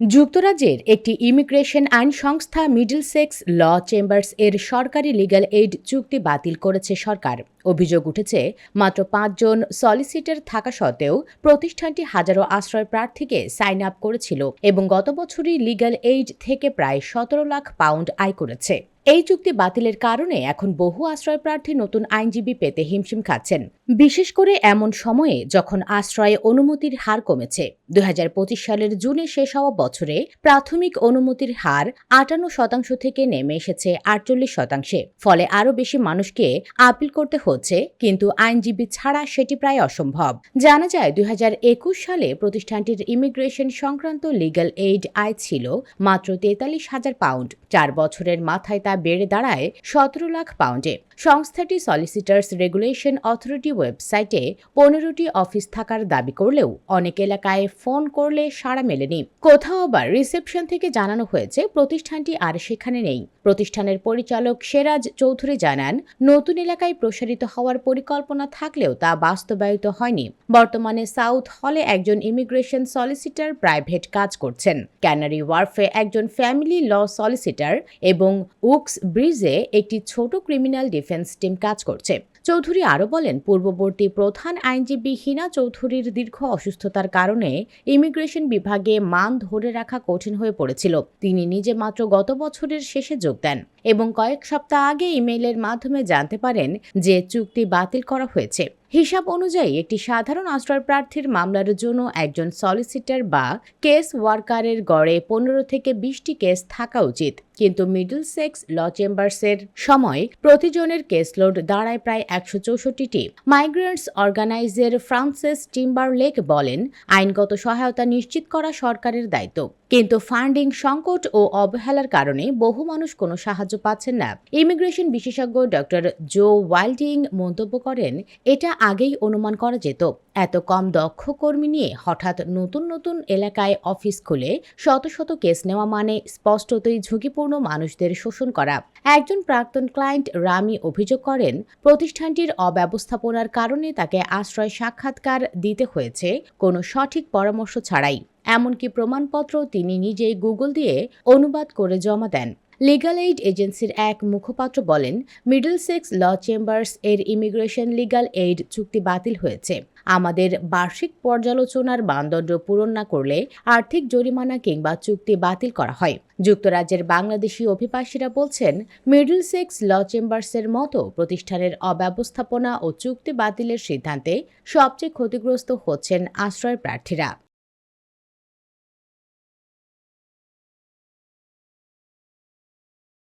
যুক্তরাজ্যের একটি ইমিগ্রেশন আইন সংস্থা মিডলসেক্স ল চেম্বার্স এর সরকারি লিগ্যাল এইড চুক্তি বাতিল করেছে সরকার। অভিযোগ উঠেছে, মাত্র পাঁচজন সলিসিটার থাকা সত্ত্বেও প্রতিষ্ঠানটি হাজারো আশ্রয় প্রার্থীকে সাইন আপ করেছিল এবং গত বছরই লিগ্যাল এইড থেকে প্রায় সতেরো লাখ পাউন্ড আয় করেছে। এই চুক্তি বাতিলের কারণে এখন বহু আশ্রয় প্রার্থী নতুন আইনজীবী পেতে হিমশিম খাচ্ছেন। বিশেষ করে এমন সময়ে যখন আশ্রয়ে অনুমতির হার কমেছে, দুই সালের জুনে শেষ হওয়া বছরে প্রাথমিক অনুমতির হার আটান্ন শতাংশ থেকে নেমে এসেছে আটচল্লিশ শতাংশে। ফলে আরও বেশি মানুষকে আপিল করতে হচ্ছে, কিন্তু আইনজীবী ছাড়া সেটি প্রায় অসম্ভব। জানা যায়, দুই হাজার একুশ সালে প্রতিষ্ঠানটির ইমিগ্রেশন সংক্রান্ত লিগ্যাল এইড আয় ছিল মাত্র তেতাল্লিশ হাজার পাউন্ড। চার বছরের মাথায় তা বেড়ে দাঁড়ায় সতেরো লাখ পাউন্ডে। সংস্থাটি সলিসিটার্স রেগুলেশন অথরিটি ওয়েবসাইটে পনেরোটি অফিস থাকার দাবি করলেও অনেক এলাকায় ফোন করলে সাড়া মেলেনি। কোথাও আবার রিসেপশন থেকে জানানো হয়েছে প্রতিষ্ঠানটি আর সেখানে নেই। প্রতিষ্ঠানের পরিচালক সেরাজ চৌধুরী জানান, নতুন এলাকায় প্রসারিত হওয়ার পরিকল্পনা থাকলেও তা বাস্তবায়িত হয়নি। বর্তমানে সাউথ হলে একজন ইমিগ্রেশন সলিসিটার প্রাইভেট কাজ করছেন। ক্যানারি ওয়ার্ফে একজন ফ্যামিলি ল সলিসিটার এবং উক্স ব্রিজে একটি ছোট ক্রিমিনাল ডিফেন্স টিম কাজ করছে। চৌধুরী আরও বলেন, পূর্ববর্তী প্রধান আইনজীবী হিনা চৌধুরীর দীর্ঘ অসুস্থতার কারণে ইমিগ্রেশন বিভাগে মান ধরে রাখা কঠিন হয়ে পড়েছিল। তিনি নিজে মাত্র গত বছরের শেষে যোগ দেন এবং কয়েক সপ্তাহ আগে ইমেইলের মাধ্যমে জানতে পারেন যে চুক্তি বাতিল করা হয়েছে। হিসাব অনুযায়ী, একটি সাধারণ আশ্রয় প্রার্থীর মামলার জন্য একজন সলিসিটার বা কেস ওয়ার্কারের গড়ে পনেরো থেকে বিশটি কেস থাকা উচিত। কিন্তু মিডল সেক্স ল চেম্বার্সের সময় প্রতিজনের কেসলোড দাঁড়ায় প্রায় একশো চৌষট্টিটি। মাইগ্রেন্টস অর্গানাইজের ফ্রান্সিস টিম্বারলেক বলেন, আইনগত সহায়তা নিশ্চিত করা সরকারের দায়িত্ব। কিন্তু ফান্ডিং সংকট ও অবহেলার কারণে বহু মানুষ কোনো সাহায্য পাচ্ছেন না। ইমিগ্রেশন বিশেষজ্ঞ ডক্টর জো ওয়াইল্ডিং মন্তব্য করেন, এটা আগেই অনুমান করা যেত। এত কম দক্ষ কর্মী নিয়ে হঠাৎ নতুন নতুন এলাকায় অফিস খুলে শত শত কেস নেওয়া মানে স্পষ্টতই ঝুঁকিপূর্ণ মানুষদের শোষণ করা। একজন প্রাক্তন ক্লায়েন্ট রামি অভিযোগ করেন, প্রতিষ্ঠানটির অব্যবস্থাপনার কারণে তাকে আশ্রয় সাক্ষাৎকার দিতে হয়েছে, কোনো সঠিক পরামর্শ ছাড়াই। এমনকি প্রমাণপত্র তিনি নিজেই গুগল দিয়ে অনুবাদ করে জমা দেন। লিগাল এইড এজেন্সির এক মুখপাত্র বলেন মিডল সেক্স ল চেম্বার্স এর ইমিগ্রেশন লিগাল এইড চুক্তি বাতিল হয়েছে। আমাদের বার্ষিক পর্যালোচনার মানদণ্ড পূরণ না করলে আর্থিক জরিমানা কিংবা চুক্তি বাতিল করা হয়। যুক্তরাজ্যের বাংলাদেশি অভিবাসীরা বলছেন মিডল সেক্স ল চেম্বার্সের মতো প্রতিষ্ঠানের অব্যবস্থাপনা ও চুক্তি বাতিলের সিদ্ধান্তে সবচেয়ে ক্ষতিগ্রস্ত হচ্ছেন আশ্রয় প্রার্থীরা।